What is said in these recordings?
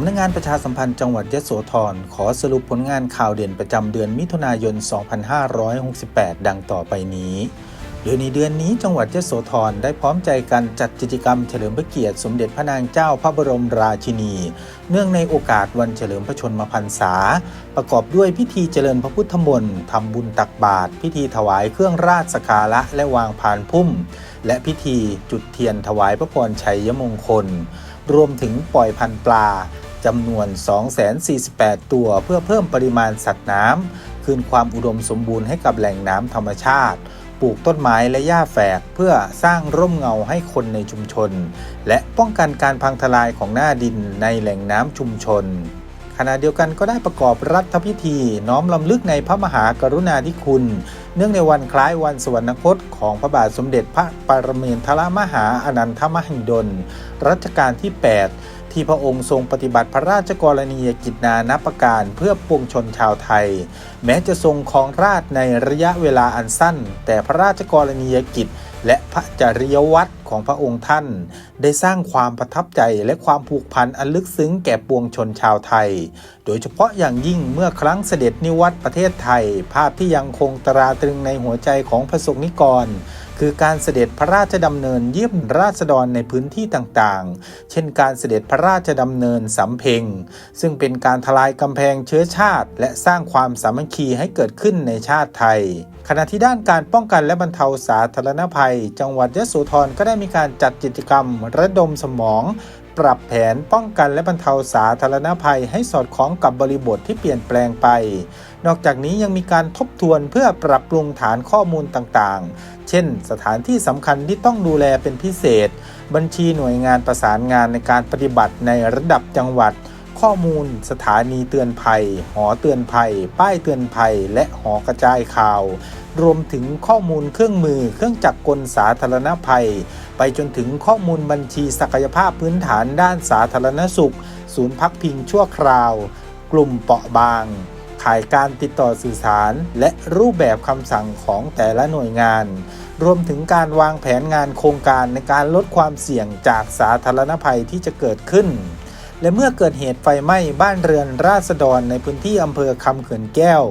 ำนักงานประชาสัมพันธ์จังหวัดยโสธรขอสรุปผลงานข่าวเด่นประจำเดือนมิถุนายน 2568 ดังต่อไปนี้โดยในเดือนนี้จังหวัดยโสธรได้พร้อมใจกันจัดกิจกรรมเฉลิมพระเกียรติสมเด็จพระนางเจ้าพระบรมราชินี เนื่องในโอกาสวันเฉลิมพระชนมพรรษา ประกอบด้วยพิธีเจริญพระพุทธมนต์ทำบุญตักบาตรพิธีถวายเครื่องราชสการะและวางพานพุ่ม และพิธีจุดเทียนถวายพระพรชัยมงคล รวมถึงปล่อยพันปลา จำนวน 248 ตัวเพื่อเพิ่มปริมาณสัตว์น้ำ คืนความอุดมสมบูรณ์ให้กับแหล่งน้ำธรรมชาติ ปลูกต้นไม้และหญ้าแฝกเพื่อสร้างร่มเงาให้คนในชุมชน และป้องกันการพังทลายของหน้าดินในแหล่งน้ำชุมชนขณะเดียวกันก็ได้ประกอบรัฐพิธี น้อมลำลึกในพระมหากรุณาธิคุณ เนื่องในวันคล้ายวันสวรรคตของพระบาทสมเด็จพระปรเมนทรมหาอนันทมหิดลรัชกาลที่ 8 ที่พระองค์ทรงปฏิบัติพระราชกรณียกิจนานับประการเพื่อปวงชนชาวไทย แม้จะทรงครองราชในระยะเวลาอันสั้น แต่พระราชกรณียกิจและพระจริยวัตร ของพระองค์ท่าน ได้สร้างความประทับใจและความผูกพันอันลึกซึ้งแก่ปวงชนชาวไทย โดยเฉพาะอย่างยิ่งเมื่อครั้งเสด็จนิวัตประเทศไทย ภาพที่ยังคงตราตรึงในหัวใจของพระสงฆ์นิกร คือการเสด็จพระราชดำเนินเยี่ยมราษฎรในพื้นที่ต่างๆ เช่นการเสด็จพระราชดำเนินสำเพ็ง ซึ่งเป็นการทลายกำแพงเชื้อชาติ และสร้างความสามัคคีให้เกิดขึ้นในชาติไทย ขณะที่ด้านการป้องกันและบรรเทาสาธารณภัย จังหวัดยะโสธรก็ได้มีมีการจัดกิจกรรมระดมสมอง ปรับแผนป้องกันและบรรเทาสาธารณภัยให้สอดคล้องกับบริบทที่เปลี่ยนแปลงไป นอกจากนี้ยังมีการทบทวนเพื่อปรับปรุงฐานข้อมูลต่างๆ เช่น สถานที่สำคัญที่ต้องดูแลเป็นพิเศษ บัญชีหน่วยงานประสานงานในการปฏิบัติในระดับจังหวัด ข้อมูลสถานีเตือนภัย หอเตือนภัย ป้ายเตือนภัย และหอกระจายข่าว รวมถึงข้อมูลเครื่องมือ เครื่องจักรกลสาธารณภัย ไปจนถึงข้อมูลบัญชีศักยภาพพื้นฐานด้านสาธารณสุข ศูนย์พักพิงชั่วคราว กลุ่มเปราะบางข่ายการติดต่อสื่อสาร และรูปแบบคำสั่งของแต่ละหน่วยงาน รวมถึงการวางแผนงานโครงการในการลดความเสี่ยงจากสาธารณภัยที่จะเกิดขึ้น และเมื่อเกิดเหตุไฟไหม้บ้านเรือนราษฎรในพื้นที่อำเภอคำเขื่อนแก้ว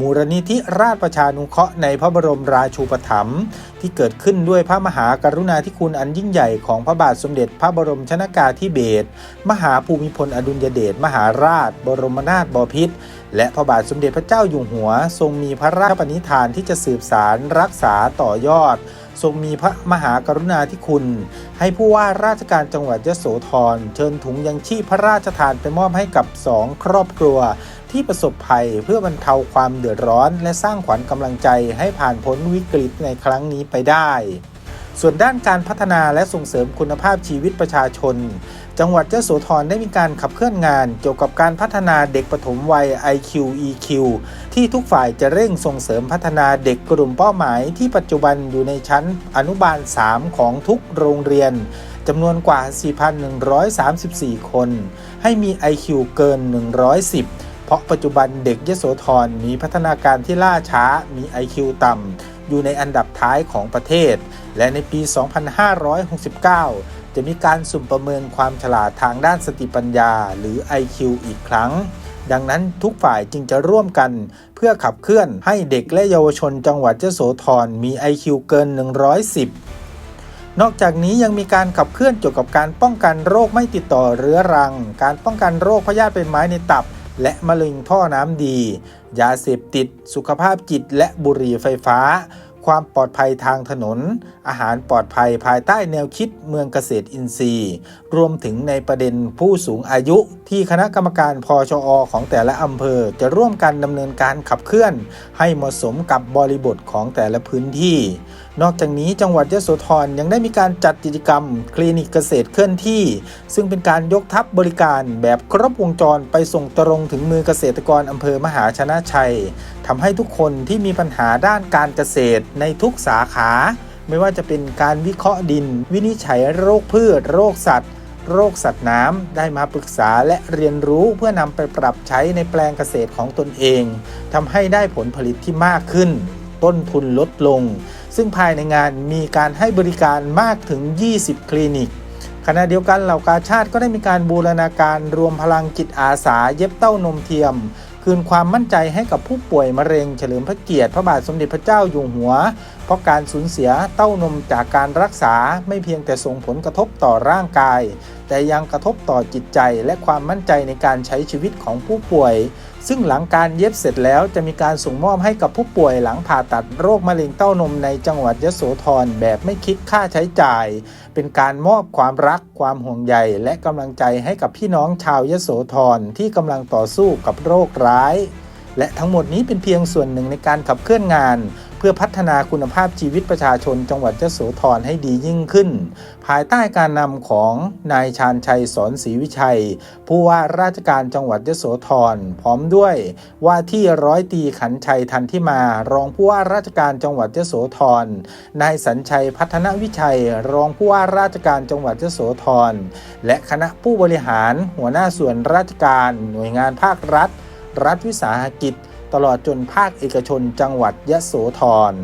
มูลนิธิราชประชานุเคราะห์ในพระบรมราชูปถัมภ์ที่เกิดขึ้นด้วยพระมหากรุณาธิคุณอันยิ่งใหญ่ของพระบาทสมเด็จพระบรมชนากาธิเบศรมหาภูมิพลอดุลยเดชมหาราช บรมนาถบพิตรและพระบาทสมเด็จพระเจ้าอยู่หัว ทรงมีพระราชปณิธานที่จะสืบสารรักษาต่อยอด ทรงมีพระมหากรุณาธิคุณ ให้ผู้ว่าราชการจังหวัดยโสธรเชิญถุงยังชีพพระราชทานไปมอบให้กับสองครอบครัว ที่ประสบภัยเพื่อบรรเทาความเดือดร้อน และสร้างขวัญกำลังใจให้ผ่านพ้นวิกฤตในครั้งนี้ไปได้ ส่วนด้านการพัฒนาและส่งเสริมคุณภาพชีวิตประชาชน จังหวัดยโสธรได้มีการขับเคลื่อนงาน เกี่ยวกับการพัฒนาเด็กปฐมวัย IQ EQ ที่ทุกฝ่ายจะเร่งส่งเสริมพัฒนาเด็กกลุ่มเป้าหมายที่ปัจจุบันอยู่ในชั้นอนุบาล 3 ของทุกโรงเรียนจำนวนกว่า 4,134 คน ให้มี IQ เกิน 110 เพราะปัจจุบันเด็กยโสธรมีพัฒนาการที่ล่าช้า มี IQ ต่ำ อยู่ในอันดับท้ายของประเทศ และในปี 2569 จะมีการสุ่มประเมินความฉลาดทางด้านสติปัญญา หรือ IQ อีกครั้ง ดังนั้นทุกฝ่ายจึงจะร่วมกัน เพื่อขับเคลื่อนให้เด็กและเยาวชนจังหวัดยโสธรมี IQ เกิน 110 นอกจากนี้ยังมีการขับเคลื่อนเกี่ยวกับการป้องกันโรคไม่ติดต่อเรื้อรัง การป้องกันโรคพยาธิเป็นไม้ในตับ และมะเร็งท่อน้ำดี ยาเสพติด สุขภาพจิตและบุหรี่ไฟฟ้า ความปลอดภัยทางถนน อาหารปลอดภัยภายใต้แนวคิดเมืองเกษตรอินทรีย์ รวมถึงในประเด็นผู้สูงอายุที่คณะกรรมการพชอของแต่ละอำเภอ จะร่วมกันดำเนินการขับเคลื่อน ให้เหมาะสมกับบริบทของแต่ละพื้นที่ นอกจากนี้จังหวัดยโสธรยังได้มีการจัดกิจกรรม คลินิกเกษตรเคลื่อนที่ ซึ่งเป็นการยกทัพบริการแบบครบวงจรไปส่งตรงถึงมือเกษตรกรอำเภอมหาชนะชัยทำให้ทุกคนที่มีปัญหาด้านการเกษตรในทุกสาขา ไม่ว่าจะเป็นการวิเคราะห์ดิน วินิจฉัยโรคพืช โรคสัตว์ โรคสัตว์น้ำได้มาปรึกษาและเรียนรู้เพื่อนำไปปรับใช้ในแปลงเกษตรของตนเองทำให้ได้ผลผลิตที่มากขึ้น ต้นทุนลดลง ซึ่งภายในงานมีการให้บริการมากถึง 20 คลินิกขณะเดียวกันเหล่ากาชาติก็ได้มีการบูรณาการรวมพลังจิตอาสาเย็บเต้านมเทียม คืนความมั่นใจให้กับผู้ป่วยมะเร็งเฉลิมพระเกียรติพระบาทสมเด็จพระเจ้าอยู่หัว เพราะการสูญเสียเต้านมจากการรักษาไม่เพียงแต่ส่งผลกระทบต่อร่างกาย แต่ยังกระทบต่อจิตใจและความมั่นใจในการใช้ชีวิตของผู้ป่วย ซึ่งหลังการเย็บเสร็จแล้วจะมีการส่งมอบให้กับผู้ป่วยหลังผ่าตัดโรคมะเร็งเต้านมในจังหวัดยโสธรแบบไม่คิดค่าใช้จ่าย เป็นการมอบความรัก ความห่วงใย และกำลังใจให้กับพี่น้องชาวยโสธรที่กำลังต่อสู้กับโรคร้าย และทั้งหมดนี้เป็นเพียงส่วนหนึ่งในการขับเคลื่อนงาน พื่อพัฒนาคุณภาพชีวิตประชาชนจังหวัดยโสธรให้ดียิ่งขึ้น ภายใต้การนำของนายชาญชัยสอนศรีวิชัย ผู้ว่าราชการจังหวัดยโสธรพร้อมด้วย ว่าที่ร้อยตีขันชัยทันที่มารองผู้ว่าราชการจังหวัดยโสธรนายสัญชัยพัฒนวิชัย รองผู้ว่าราชการจังหวัดยโสธรและคณะผู้บริหารหัวหน้าส่วนราชการ หน่วยงานภาครัฐ รัฐวิสาหกิจ ตลอดจนภาคเอกชนจังหวัดยะโสธร